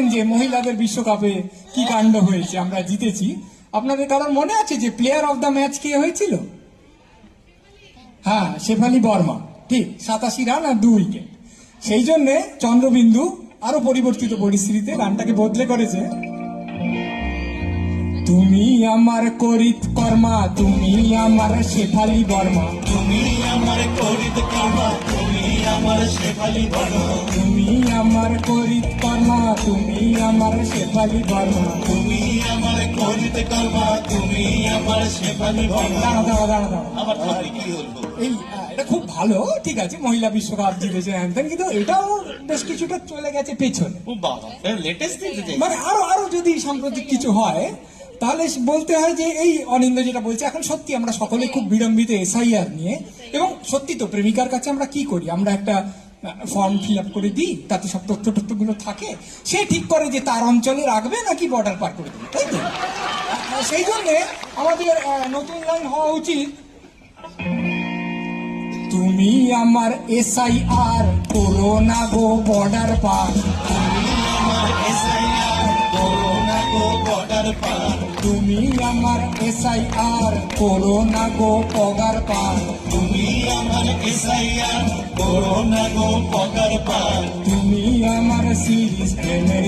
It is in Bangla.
জানেন যে মহিলাদের বিশ্বকাপে কি কাণ্ড হয়েছে, আমরা জিতেছি। আপনাদের কারোর মনে আছে যে প্লেয়ার অফ দ্য ম্যাচ কে হয়েছিল? হ্যাঁ শেফালি বর্মা। ঠিক, সাতাশি রান আর দু উইকেট সেই জন্যে চন্দ্রবিন্দু আরও পরিবর্তিত পরিস্থিতিতে গানটাকে বদলে করেছে। তুমি আমার করিত কর্মা, তুমি আমার শেফালি বর্মা। তুমি আমার করিত কর্মা, তুমি আমার শেফালি বর্ণ তুমি আমার করিত কর্মা তুমি আমার শেফালি বর্মা। তুমি আমার করিত কর্মা তুমি আমার শেফালি বর্ণ দাঁড়া দাঁড়া দাঁড়া দাঁড়া আমার তাহলে কি হলো এই এটা খুব ভালো ঠিক আছে মহিলা বিশ্বকাপ জিতেছে হ্যান কিন্তু এটাও বেশ কিছুটা চলে গেছে পেছনে। ও বাবা লেটেস্ট মানে আরও আরও যদি সাম্প্রতিক কিছু হয় তাহলে বলতে হয় যে এই অনিন্দ যেটা বলছে এখন সত্যি আমরা সকলে খুব বিড়ম্বিত এসআইআর নিয়ে এবং সত্যি তো প্রেমিকার কাছে আমরা কি করি? আমরা একটা ফর্ম ফিল আপ করে দিই, তাতে সব তথ্য তথ্যগুলো থাকে। সে ঠিক করে যে তার অঞ্চলে রাখবে নাকি বর্ডার পার করে দেবে, তাই তো? সেই জন্যে আমাদের নতুন লাইন হওয়া উচিত। তুমি আমার এসআইআর করো না গো বর্ডার পার। তুমি আমার এসআইআর করো না গো পগার পার। তুমি আমার এসআইআর করোনা গো পগার পার তুমি আমার সিরিজ প্রেমের